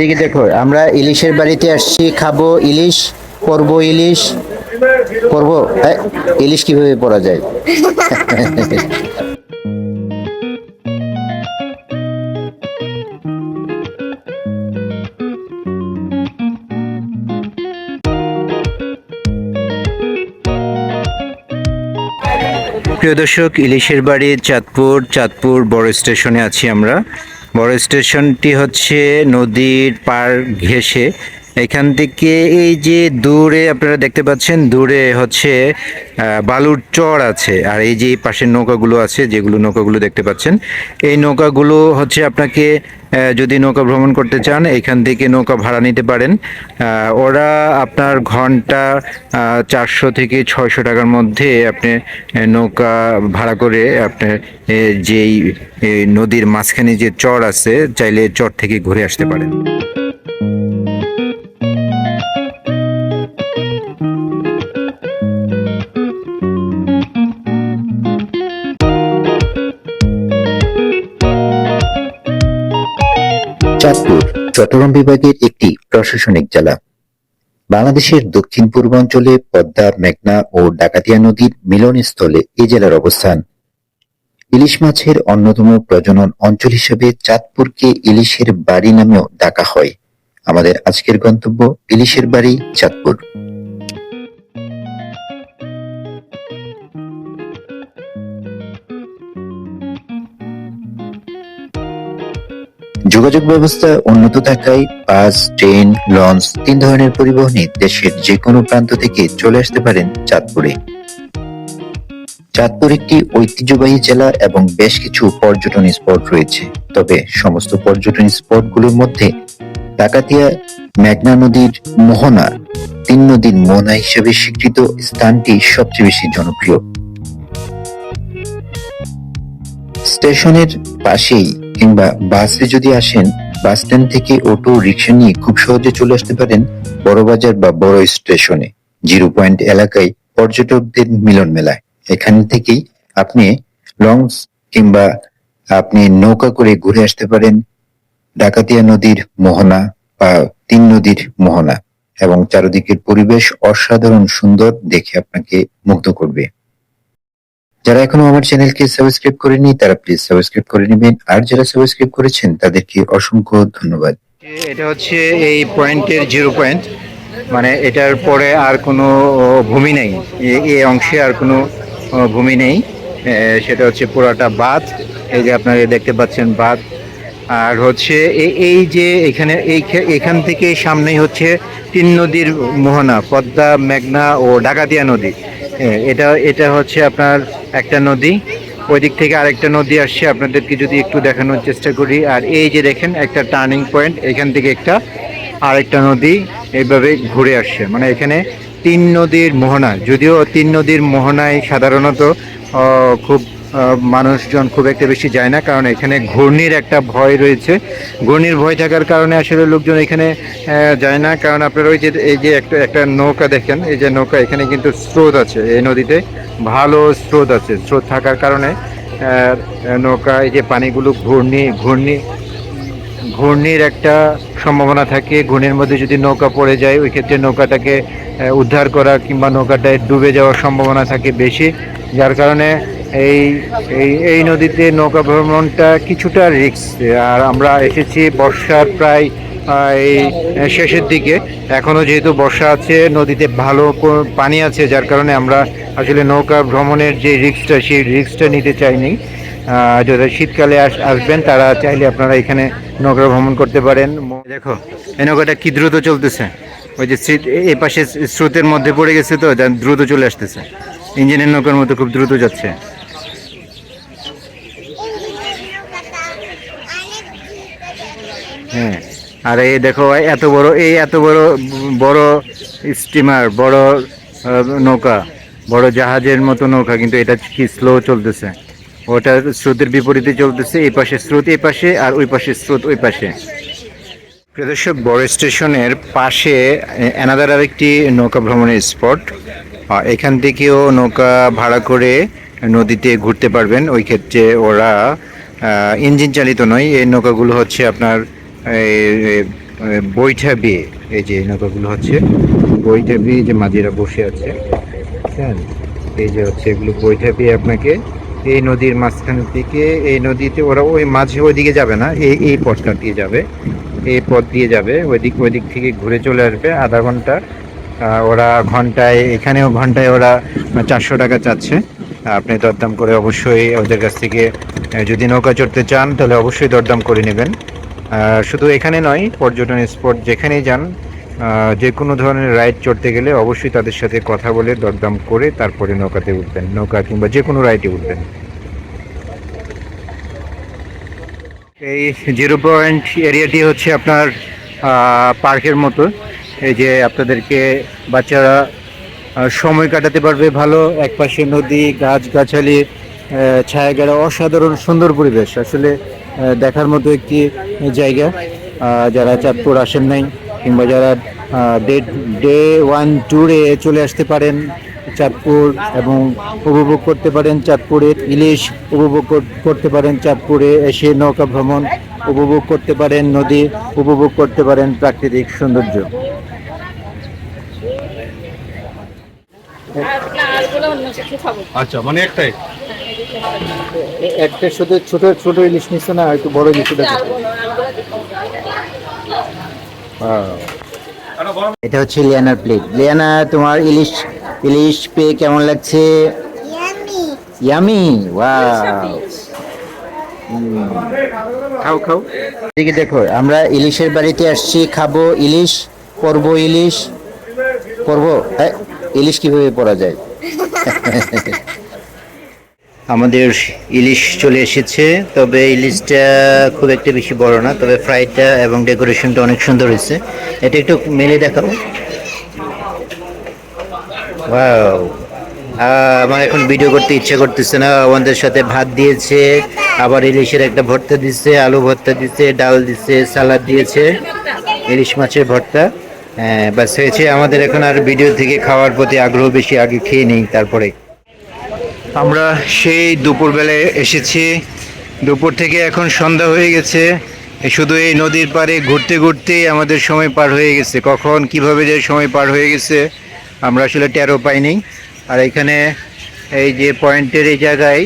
এদিকে দেখো, আমরা ইলিশের বাড়িতে আসছি, খাব ইলিশ, করব ইলিশ করব ইলিশ কীভাবে পড়া যায়? প্রিয় দর্শক, ইলিশের বাড়ি চাঁদপুর চাঁদপুর বড় স্টেশনে আছি আমরা। বড় স্টেশনটি হচ্ছে নদীর পার ঘেঁষে এখান থেকে এই যে দূরে আপনারা দেখতে পাচ্ছেন, দূরে হচ্ছে বালুর চর আছে। আর এই যে পাশের নৌকাগুলো আছে, যেগুলো নৌকাগুলো দেখতে পাচ্ছেন, এই নৌকাগুলো হচ্ছে আপনাকে যদি নৌকা ভ্রমণ করতে চান, এখান থেকে নৌকা ভাড়া নিতে পারেন। ওরা আপনার ঘণ্টা চারশো থেকে ছয়শো টাকার মধ্যে আপনি নৌকা ভাড়া করে আপনার যেই নদীর মাঝখানে যে চর আছে, চাইলে চর থেকে ঘুরে আসতে পারেন। চট্টগ্রাম বিভাগের একটি প্রশাসনিক জেলা। বাংলাদেশের দক্ষিণ পূর্বাঞ্চলে পদ্মা, মেঘনা ও ডাকাতিয়া নদীর মিলনস্থলে এ জেলার অবস্থান। ইলিশ মাছের অন্যতম প্রজনন অঞ্চল হিসেবে চাঁদপুরকে ইলিশের বাড়ি নামেও ডাকা হয়। আমাদের আজকের গন্তব্য ইলিশের বাড়ি চাঁদপুর। যোগাযোগ ব্যবস্থা উন্নত থাকায় বাস, ট্রেন, লঞ্চ তিন ধরনের পরিবহনে দেশের যে কোনো প্রান্ত থেকে চলে আসতে পারেন চাঁদপুরে। চাঁদপুর একটি ঐতিহ্যবাহী জেলা এবং বেশ কিছু পর্যটন স্পট রয়েছে। তবে সমস্ত পর্যটন স্পটগুলোর মধ্যে ডাকাতিয়া, মেঘনা নদীর মোহনা তিন নদীর মোহনা হিসেবে স্বীকৃত স্থানটি সবচেয়ে বেশি জনপ্রিয়। স্টেশনের পাশেই কিংবা বাসে যদি আসেন, বাস স্ট্যান্ড থেকে অটো রিক্সা নিয়ে খুব সহজে চলে আসতে পারেন বড়বাজার বা বড় স্টেশনে, জিরো পয়েন্ট এলাকায় পর্যটকদের মিলন মেলায়। এখান থেকেই আপনি লঞ্চ কিংবা আপনি নৌকা করে ঘুরে আসতে পারেন ডাকাতিয়া নদীর মোহনা বা তিন নদীর মোহনা এবং চারদিকের পরিবেশ অসাধারণ সুন্দর দেখে আপনাকে মুগ্ধ করবে। যারা এখনও আমার চ্যানেলকে সাবস্ক্রাইব করেনি তারা প্লিজ সাবস্ক্রাইব করে নেবেন। আর যারা সাবস্ক্রাইব করেছেন, তাদেরকে অসংখ্য ধন্যবাদ। এটা হচ্ছে এই পয়েন্টের জিরো পয়েন্ট মানে এটার পরে আর কোনো ভূমি নেই। এই অংশে আর কোনো ভূমি নেই। সেটা হচ্ছে পুরাটা বাঁধ। এই যে আপনারা দেখতে পাচ্ছেন বাঁধ। আর হচ্ছে এই যে এখানে, এই এখান থেকে সামনেই হচ্ছে তিন নদীর মোহনা, পদ্মা, মেঘনা ও ডাকাতিয়া নদী। এটা এটা হচ্ছে আপনার একটা নদী। ওই দিক থেকে আরেকটা নদী আসছে। আপনাদেরকে যদি একটু দেখানোর চেষ্টা করি। আর এই যে দেখেন, একটা টার্নিং পয়েন্ট এখান থেকে একটা আরেকটা নদী এইভাবে ঘুরে আসছে। মানে এখানে তিন নদীর মোহনা। যদিও তিন নদীর মোহনায় সাধারণত খুব মানুষজন খুব একটা বেশি যায় না, কারণ এখানে ঘূর্ণির একটা ভয় রয়েছে। ঘূর্ণির ভয় থাকার কারণে আসলে লোকজন এখানে যায় না, কারণ আপনারা ওই যে, এই যে একটা একটা নৌকা দেখেন, এই যে নৌকা, এখানে কিন্তু স্রোত আছে, এই নদীতে ভালো স্রোত আছে। স্রোত থাকার কারণে নৌকা, এই যে পানিগুলো ঘূর্ণি ঘূর্ণি, ঘূর্ণির একটা সম্ভাবনা থাকে। ঘূর্ণির মধ্যে যদি নৌকা পড়ে যায়, ওই ক্ষেত্রে নৌকাটাকে উদ্ধার করা কিংবা নৌকাটায় ডুবে যাওয়ার সম্ভাবনা থাকে বেশি। যার কারণে এই এই এই নদীতে নৌকা ভ্রমণটা কিছুটা রিস্ক আর আমরা এসেছি বর্ষার প্রায় এই শেষের দিকে। এখনও যেহেতু বর্ষা আছে, নদীতে ভালো পানি আছে, যার কারণে আমরা আসলে নৌকা ভ্রমণের যে রিক্সটা সেই রিক্সটা নিতে চাইনি। যারা শীতকালে আস- আসবেন, তারা চাইলে আপনারা এখানে নৌকা ভ্রমণ করতে পারেন। দেখো, এই নৌকাটা কি দ্রুত চলতেছে? ওই যে স্রোত- এই পাশে স্রোতের মধ্যে পড়ে গেছে তো দ্রুত চলে আসতেছে। ইঞ্জিনের নৌকার মতো খুব দ্রুত যাচ্ছে। হ্যাঁ। আর এই দেখো এত বড়, এই এত বড় বড় স্টিমার বড় নৌকা, বড় জাহাজের মতো নৌকা, কিন্তু এটা কি স্লো চলতেছে? ওটা স্রোতের বিপরীতে চলতেছে, এই পাশে স্রোত, এই পাশে, আর ওই পাশে স্রোত, ওই পাশে। প্রিয় দর্শক, বড় স্টেশনের পাশে এনাদার আরেকটি নৌকা ভ্রমণের স্পট এখান থেকেও নৌকা ভাড়া করে নদীতে ঘুরতে পারবেন। ওই ক্ষেত্রে ওরা ইঞ্জিন চালিত নয়, এই নৌকাগুলো হচ্ছে আপনার বৈঠা বিয়ে, এই যে নৌকাগুলো হচ্ছে, বৈঠা বিয়ে যে মাঝিরা বসে আছে হ্যাঁ এই যে হচ্ছে এগুলো বৈঠা বিয়ে আপনাকে, এই নদীর মাঝখান থেকে, এই নদীতে ওরা ওই মাঝে, ওইদিকে যাবে না, এই এই পথটা দিয়ে যাবে, এই পথ দিয়ে যাবে, ওইদিক ওইদিক থেকে ঘুরে চলে আসবে, আধা ঘণ্টা ওরা ঘন্টায়, এখানেও ঘন্টায় ওরা চারশো টাকা চাচ্ছে, আপনি দরদাম করে অবশ্যই ওদের কাছ থেকে, যদি নৌকা চড়তে চান, তাহলে অবশ্যই দরদাম করে নেবেন। শুধু এখানে নয়, পর্যটন স্পট যেখানেই যান যে কোনো ধরনের রাইড চড়তে গেলে অবশ্যই তাদের সাথে কথা বলে দরদাম করে তারপরে নৌকাতে উঠবেন, নৌকা কিংবা যে কোনো রাইডে উঠবেন। এই জিরো পয়েন্ট এরিয়াটি হচ্ছে আপনার পার্কের মতো। এই যে আপনাদেরকে বাচ্চারা সময় কাটাতে পারবে ভালো। একপাশে নদী গাছ গাছালি ছায়াগেরা অসাধারণ সুন্দর পরিবেশ। আসলে দেখার মতো একটি জায়গা যারা চাঁদপুর আসেন নাই কিংবা যারা ডে ডে ওয়ান ট্যুরে চলে আসতে পারেন চাঁদপুর এবং উপভোগ করতে পারেন চাঁদপুরের ইলিশ উপভোগ করতে পারেন চাঁদপুরে এসে নৌকা ভ্রমণ উপভোগ করতে পারেন নদী উপভোগ করতে পারেন প্রাকৃতিক সৌন্দর্য। আচ্ছা মানে একটাই? একটা শুধু ছোট ছোট ইলিশ নিচ্ছে না একটু বড় ইলিশ এটা হচ্ছে লিয়ানার প্লেট লিয়ানা তোমার ইলিশ ইলিশ পেয়ে কেমন লাগছে? ইয়ামি ওয়াও খাও খাও। এদিকে দেখো আমরা ইলিশের বাড়িতে আসছি খাব ইলিশ করব ইলিশ করব হ্যাঁ ইলিশ কীভাবে পরা যায়? আমাদের ইলিশ চলে এসেছে, তবে ইলিশটা খুব একটা বেশি বড় না, তবে ফ্রাইটা এবং ডেকোরেশনটা অনেক সুন্দর হয়েছে। এটা একটু মেলে ওয়াও। আমার এখন ভিডিও করতে ইচ্ছে করতেছে না। আমাদের সাথে ভাত দিয়েছে, আবার ইলিশের একটা ভর্তা দিচ্ছে আলু ভর্তা দিচ্ছে ডাল দিচ্ছে সালাদ দিয়েছে, ইলিশ মাছের ভর্তা। হ্যাঁ বাস হয়েছে। আমাদের এখন আর ভিডিও থেকে খাওয়ার প্রতি আগ্রহ বেশি আগে খেয়ে নেই তারপরে। আমরা সেই দুপুরবেলায় এসেছি। দুপুর থেকে এখন সন্ধ্যা হয়ে গেছে। শুধু এই নদীর পাড়ে ঘুরতে ঘুরতেই আমাদের সময় পার হয়ে গেছে। কখন, কীভাবে যে সময় পার হয়ে গেছে, আমরা আসলে টেরও পাইনি। আর এখানে এই যে পয়েন্টের এই জায়গায়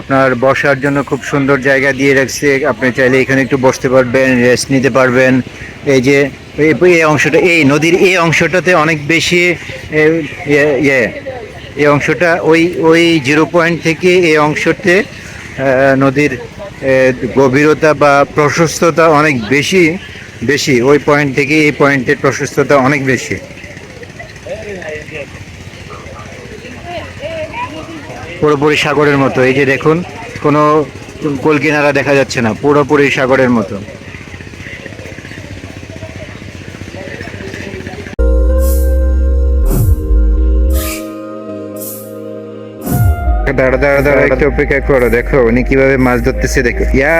আপনার বসার জন্য খুব সুন্দর জায়গা দিয়ে রাখছে। আপনি চাইলে এখানে একটু বসতে পারবেন রেস্ট নিতে পারবেন। এই যে, এই এই অংশটা, এই নদীর এই অংশটাতে অনেক বেশি ইয়ে ইয়ে এই অংশটা ওই ওই জিরো পয়েন্ট থেকে এই অংশতে নদীর গভীরতা বা প্রশস্ততা অনেক বেশি বেশি। ওই পয়েন্ট থেকে এই পয়েন্টের প্রশস্ততা অনেক বেশি। পুরোপুরি সাগরের মতো। এই যে দেখুন, কোনো কোল কিনারা দেখা যাচ্ছে না, পুরোপুরি সাগরের মতো। দাঁড়া দাঁড়া দাঁড়া, একটু অপেক্ষা করো, দেখো উনি কীভাবে মাছ ধরতেছে, দেখো। ইয়া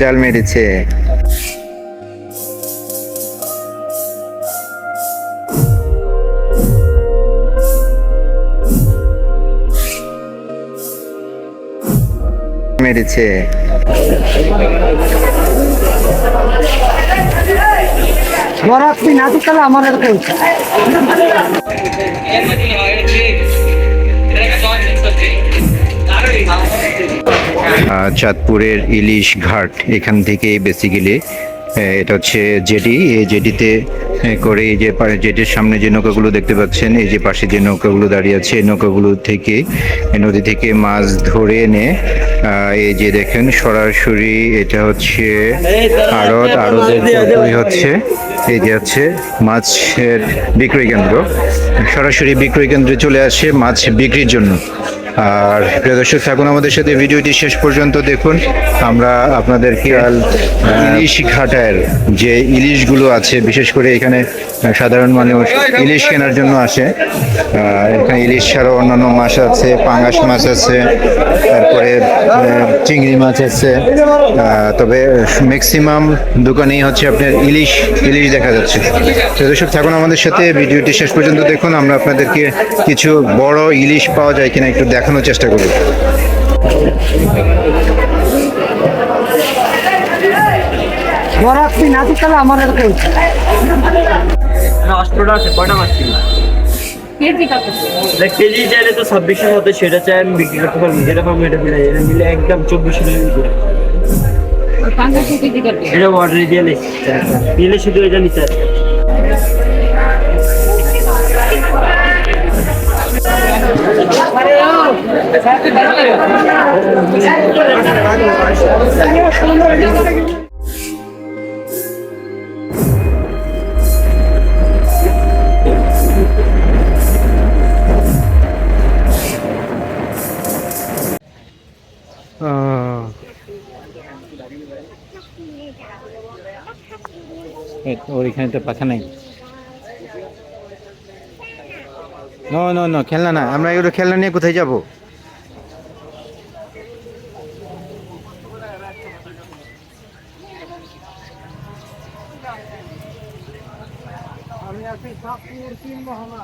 জাল মেরেছে। মেরেছে। আমার চাঁদপুরের ইলিশ ঘাট, এখান থেকে বেসিক্যালি এটা হচ্ছে জেটি। এই জেটিতে করে এই যে জেটির সামনে যে নৌকাগুলো দেখতে পাচ্ছেন, এই যে পাশে যে নৌকাগুলো দাঁড়িয়ে আছে, এই নৌকাগুলো থেকে নদী থেকে মাছ ধরে এনে এই যে দেখেন সরাসরি এটা হচ্ছে আড়ত, আড়তের পুরোপুরি হচ্ছে, এই যে হচ্ছে মাছের বিক্রয় কেন্দ্র। সরাসরি বিক্রয় কেন্দ্রে চলে আসে মাছ বিক্রির জন্য। আর প্রিয় দর্শক থাকুন আমাদের সাথে ভিডিওটি শেষ পর্যন্ত দেখুন। আমরা আপনাদেরকে আল ইলিশ ঘাটার যে ইলিশগুলো আছে, বিশেষ করে এখানে সাধারণ মানুষ ইলিশ কেনার জন্য আসে। এখানে ইলিশ ছাড়াও অন্যান্য মাছ আছে, পাঙ্গাস মাছ আছে, তারপরে চিংড়ি মাছ আছে। তবে ম্যাক্সিমাম দোকানেই হচ্ছে আপনার ইলিশ ইলিশ দেখা যাচ্ছে। দর্শক থাকুন আমাদের সাথে ভিডিওটি শেষ পর্যন্ত দেখুন। আমরা আপনাদেরকে কিছু বড় ইলিশ পাওয়া যায় কিনা একটু দেখানোর চেষ্টা করি। আমার আছে কয়টা মাছ কেজি চাইলে তো মধ্যে সেটা চাই আমি বিক্রি করতে পারব যেটা পাবো এটা মিলে এটা মিলে একদম এটা অর্ডার দিয়ে দিলে শুধু এটা নিতে আসবে ওর এখানে তো পাখা নাই। নো নো নো খেলনা না আমরা এগুলো খেলনা নিয়ে কোথায় যাব? আছি সাপুর তিন মহলা।